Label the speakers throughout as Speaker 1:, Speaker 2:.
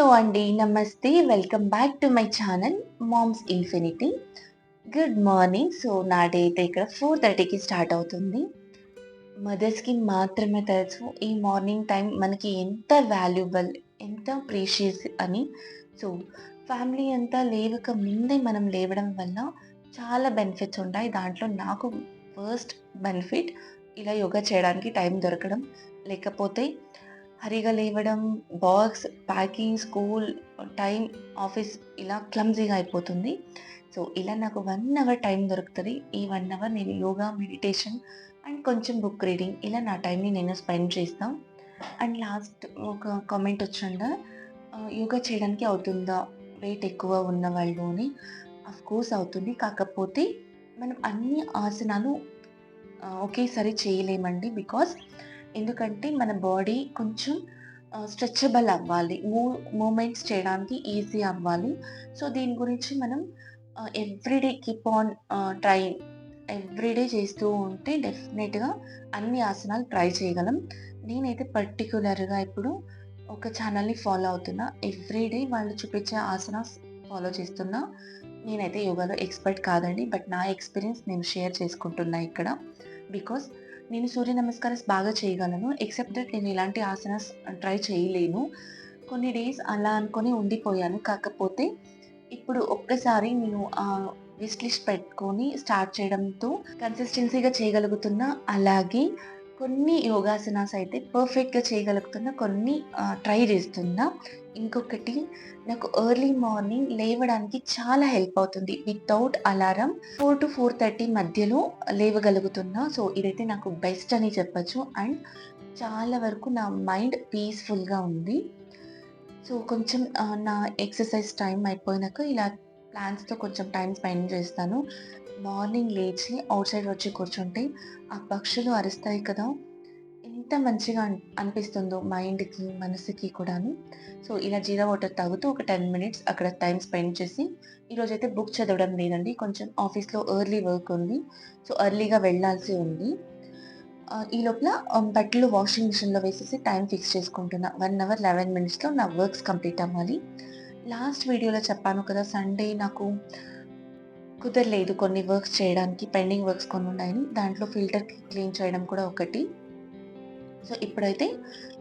Speaker 1: Hello అండి నమస్తే. Welcome back to my channel moms infinity good morning so నా day అయితే ఇక్కడ ఫోర్ థర్టీకి స్టార్ట్ అవుతుంది. మదర్స్కి మాత్రమే తెలుసు ఈ మార్నింగ్ టైం మనకి ఎంత వాల్యుబుల్ ఎంత ప్రీషియస్ అని. సో ఫ్యామిలీ అంతా లేవక ముందే మనం లేవడం వల్ల చాలా బెనిఫిట్స్ ఉంటాయి. దాంట్లో నాకు ఫస్ట్ బెనిఫిట్ ఇలా యోగా చేయడానికి టైం దొరకడం. లేకపోతే హరిగా లేవడం box packing school time office ఇలా క్లమ్జీగా అయిపోతుంది. సో ఇలా నాకు వన్ అవర్ టైం దొరుకుతుంది. ఈ వన్ అవర్ నేను యోగా మెడిటేషన్ అండ్ కొంచెం బుక్ రీడింగ్ ఇలా నా టైంని నేను స్పెండ్ చేస్తాను అండ్ లాస్ట్ ఒక కామెంట్ వచ్చిండ యోగా చేయడానికి అవుతుందా? వెయిట్ ఎక్కువ ఉన్న వాళ్ళని అఫ్ కోర్స్ అవుతుంది. కాకపోతే మనం అన్ని ఆసనాలు ఒకేసారి చేయలేమండి. బికాస్ ఎందుకంటే మన బాడీ కొంచెం స్ట్రెచబుల్ అవ్వాలి. మూవ్ మూమెంట్స్ చేయడానికి ఈజీ అవ్వాలి. సో దీని గురించి మనం everyday keep on try everyday చేస్తూ ఉంటే డెఫినెట్గా అన్ని ఆసనాలు ట్రై చేయగలం. నేనైతే పర్టికులర్గా ఇప్పుడు ఒక ఛానల్ని ఫాలో అవుతున్నా. ఎవ్రీడే వాళ్ళు చూపించే ఆసనాస్ ఫాలో చేస్తున్నా. నేనైతే యోగాలో ఎక్స్పర్ట్ కాదండి. బట్ నా ఎక్స్పీరియన్స్ నేను షేర్ చేసుకుంటున్నా ఇక్కడ. బికాస్ నేను సూర్య నమస్కారాస్ బాగా చేయగలను ఎక్సెప్ట్ దట్ నేను ఇలాంటి ఆసనాస్ ట్రై చేయలేను. కొన్ని డేస్ అలా అనుకొని ఉండిపోయాను. కాకపోతే ఇప్పుడు ఒక్కసారి నేను ఆ విస్ట్ లిస్ట్ పెట్టుకొని స్టార్ట్ చేయడంతో కన్సిస్టెన్సీగా చేయగలుగుతున్నా. అలాగే కొన్ని యోగాసనాస్ అయితే పర్ఫెక్ట్గా చేయగలుగుతున్నా కొన్ని ట్రై చేస్తున్నా. ఇంకొకటి నాకు ఎర్లీ మార్నింగ్ లేవడానికి చాలా హెల్ప్ అవుతుంది. Without alarm four to four thirty మధ్యలో లేవగలుగుతున్నా. సో ఇదైతే నాకు బెస్ట్ అని చెప్పచ్చు. అండ్ చాలా వరకు నా మైండ్ పీస్ఫుల్గా ఉంది. సో కొంచెం నా ఎక్సర్సైజ్ టైం అయిపోయినాక ఇలా ప్లాన్స్తో కొంచెం టైం స్పెండ్ చేస్తాను. మార్నింగ్ లేచి అవుట్ సైడ్ వచ్చి కూర్చుంటే ఆ పక్షులు అరుస్తాయి కదా! ఎంత మంచిగా అనిపిస్తుందో మైండ్కి మనసుకి కూడాను. సో ఇలా జీరా వాటర్ తాగుతూ ఒక టెన్ మినిట్స్ అక్కడ టైం స్పెండ్ చేసి ఈరోజు అయితే బుక్ చదవడం లేదండి. కొంచెం ఆఫీస్లో ఎర్లీ వర్క్ ఉంది. సో ఎర్లీగా వెళ్ళాల్సి ఉంది. ఈ లోపల బట్టలు వాషింగ్ మిషన్లో వేసేసి టైం ఫిక్స్ చేసుకుంటున్నా. వన్ అవర్ లెవెన్ మినిట్స్లో నా వర్క్స్ కంప్లీట్ అవ్వాలి. లాస్ట్ వీడియోలో చెప్పాను కదా సండే నాకు కుదరలేదు కొన్ని వర్క్స్ చేయడానికి పెండింగ్ వర్క్స్ కొన్ని ఉన్నాయని. దాంట్లో ఫిల్టర్ క్లీన్ చేయడం కూడా ఒకటి. సో ఇప్పుడైతే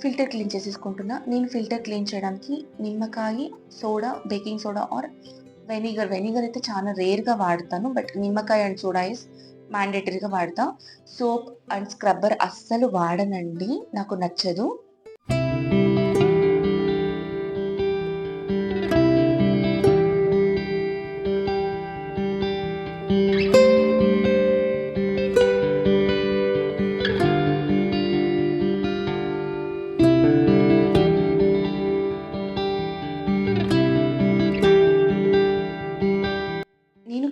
Speaker 1: ఫిల్టర్ క్లీన్ చేసేసుకుంటున్నా. నేను ఫిల్టర్ క్లీన్ చేయడానికి నిమ్మకాయ soda baking soda or vinegar. Vinegar అయితే చాలా రేర్గా వాడతాను బట్ నిమ్మకాయ అండ్ సోడా ఇస్ మ్యాండేటరీగా వాడతా. సోప్ అండ్ స్క్రబ్బర్ అస్సలు వాడనండి నాకు నచ్చదు.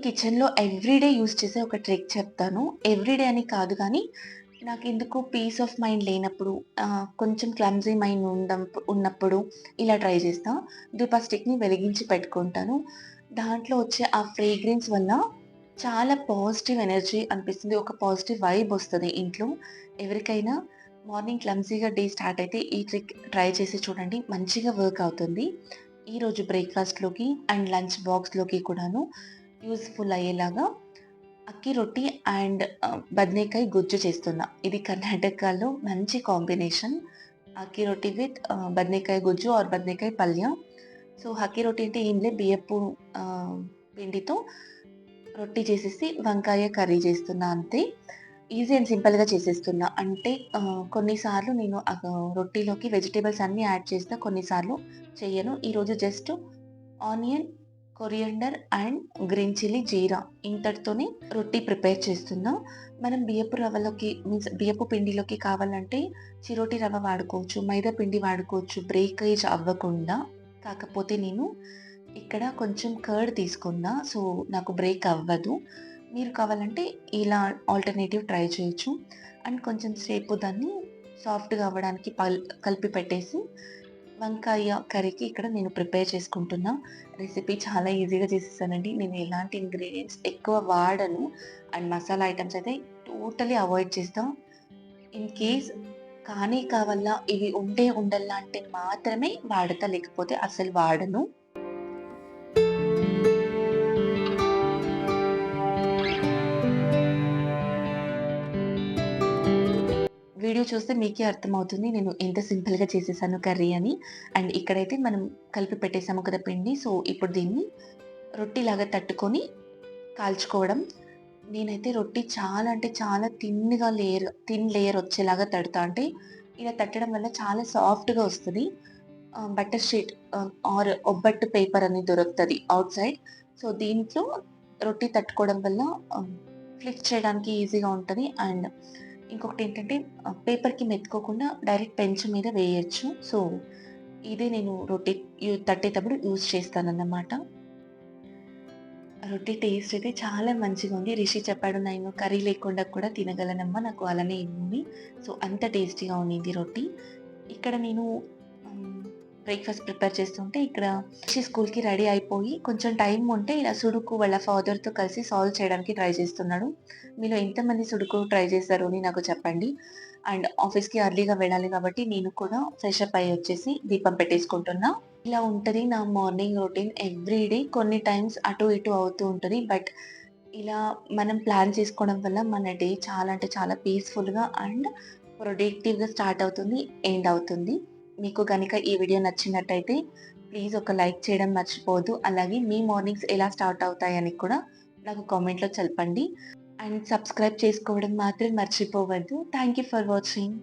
Speaker 1: కిచెన్లో ఎవ్రీడే యూస్ చేసే ఒక ట్రిక్ చెప్తాను. ఎవ్రీడే అని కాదు కానీ నాకు ఎందుకు పీస్ ఆఫ్ మైండ్ లేనప్పుడు కొంచెం క్లమ్జీ మైండ్ ఉండ ఉన్నప్పుడు ఇలా ట్రై చేస్తా. ధూపా స్టిక్ని వెలిగించి పెట్టుకుంటాను. దాంట్లో వచ్చే ఆ ఫ్రేగ్రెన్స్ వల్ల చాలా పాజిటివ్ ఎనర్జీ అనిపిస్తుంది. ఒక పాజిటివ్ వైబ్ వస్తుంది ఇంట్లో. ఎవరికైనా మార్నింగ్ క్లమ్జీగా డే స్టార్ట్ అయితే ఈ ట్రిక్ ట్రై చేసి చూడండి. మంచిగా వర్క్ అవుతుంది. ఈరోజు బ్రేక్ఫాస్ట్లోకి అండ్ లంచ్ బాక్స్లోకి కూడాను యూస్ఫుల్ అయ్యేలాగా అక్కి రొట్టి అండ్ బద్నేకాయ గుజ్జు చేస్తున్నా. ఇది కర్ణాటకలో మంచి కాంబినేషన్. అక్కి రొట్టి విత్ బద్నేకాయ గుజ్జు ఆర్ బద్నేకాయ పల్య. సో అక్కి రొట్టి అంటే ఏం లేదు బియ్యపు పిండితో రొట్టి చేసేసి వంకాయ కర్రీ చేస్తున్నా అంతే. ఈజీ అండ్ సింపుల్గా చేసేస్తున్నా. అంటే కొన్నిసార్లు నేను రొట్టిలోకి వెజిటేబుల్స్ అన్నీ యాడ్ చేస్తా కొన్నిసార్లు చేయను ఈరోజు just onion coriander and green chilli jeera ఇంతటితోనే రొట్టి ప్రిపేర్ చేస్తున్నాం. మనం బియ్యపు రవ్వలోకి మీన్స్ బియ్యపు పిండిలోకి కావాలంటే చిరోటి రవ్వ వాడుకోవచ్చు మైదా పిండి వాడుకోవచ్చు బ్రేకేజ్ అవ్వకుండా. కాకపోతే నేను ఇక్కడ కొంచెం కర్డ్ తీసుకున్నా సో నాకు బ్రేక్ అవ్వదు. మీరు కావాలంటే ఇలా ఆల్టర్నేటివ్ ట్రై చేయొచ్చు. అండ్ కొంచెం సేపు దాన్ని సాఫ్ట్గా అవ్వడానికి పల్ కలిపి పెట్టేసి వంకాయ కర్రీకి ఇక్కడ నేను ప్రిపేర్ చేసుకుంటున్నా. రెసిపీ చాలా ఈజీగా చేసేసానండి. నేను ఎలాంటి ఇంగ్రీడియంట్స్ ఎక్కువ వాడను. అండ్ మసాలా ఐటమ్స్ అయితే టోటలీ అవాయిడ్ చేస్తాం. ఇన్ కేస్ కానీ కావాలా ఇవి ఉండే ఉండల్లా అంటే మాత్రమే వాడతా లేకపోతే అసలు వాడను. వీడియో చూస్తే మీకే అర్థమవుతుంది నేను ఎంత సింపుల్‌గా చేసేసాను కర్రీ అని. అండ్ ఇక్కడైతే మనం కలిపి పెట్టేసాము కదా పిండి. సో, ఇప్పుడు దీన్ని రొట్టిలాగా తట్టుకొని కాల్చుకోవడం. నేనైతే రొట్టి చాలా అంటే చాలా థిన్‌గా లేయర్ థిన్ లేయర్ వచ్చేలాగా తడతా. అంటే ఇలా తట్టడం వల్ల చాలా సాఫ్ట్‌గా వస్తుంది బట్టర్ బటర్ షీట్ ఆర్ ఒబ్బట్టు పేపర్ అని దొరుకుతుంది అవుట్ సైడ్. సో, దీంట్లో రొట్టి తట్టుకోవడం వల్ల ఆహ్, ఫ్లిప్ చేయడానికి ఈజీగా ఉంటుంది అండ్ ఇంకొకటి ఏంటంటే పేపర్‌కి మెత్తుకోకుండా డైరెక్ట్ పెంచ్ మీద వేయచ్చు సో, ఇదే నేను రొట్టె తట్టేటప్పుడు యూజ్ చేస్తానన్నమాట. రొట్టె టేస్ట్ అయితే చాలా మంచిగా ఉంది. రిషి చెప్పాడు నేను కర్రీ లేకుండా కూడా తినగలనమ్మా నాకు అలానే ఉంది సో, అంత టేస్టీగా ఉండింది రొట్టె. ఇక్కడ నేను బ్రేక్‌ఫాస్ట్ ప్రిపేర్ చేస్తుంటే ఇక్కడ రిషి స్కూల్‌కి రెడీ అయిపోయి కొంచెం టైం ఉంటే ఇలా సుడుకు వాళ్ళ ఫాదర్‌తో కలిసి సాల్వ్ చేయడానికి ట్రై చేస్తున్నాడు. మీలో ఎంతమంది సుడుకు ట్రై చేశారు అని నాకు చెప్పండి. అండ్ ఆఫీస్‌కి అర్లీగా వెళ్ళాలి కాబట్టి నేను కూడా ఫ్రెష్ అప్ అయ్యి వచ్చేసి దీపం పెట్టేసుకుంటున్నా. ఇలా ఉంటుంది నా మార్నింగ్ రొటీన్ ఎవ్రీ డే. కొన్ని టైమ్స్ అటు ఇటు అవుతూ ఉంటుంది బట్ ఇలా మనం ప్లాన్ చేసుకోవడం వల్ల మన డే చాలా అంటే చాలా పీస్‌ఫుల్‌గా అండ్ ప్రొడక్టివ్‌గా స్టార్ట్ అవుతుంది. ఎండ్ అవుతుంది. మీకు కనుక ఈ వీడియో నచ్చినట్టయితే ప్లీజ్ ఒక లైక్ చేయడం మర్చిపోవద్దు. అలాగే మీ మార్నింగ్స్ ఎలా స్టార్ట్ అవుతాయని కూడా నాకు కామెంట్‌లో తెలపండి. అండ్ సబ్స్క్రైబ్ చేసుకోవడం మాత్రం మర్చిపోవద్దు. Thank you for watching.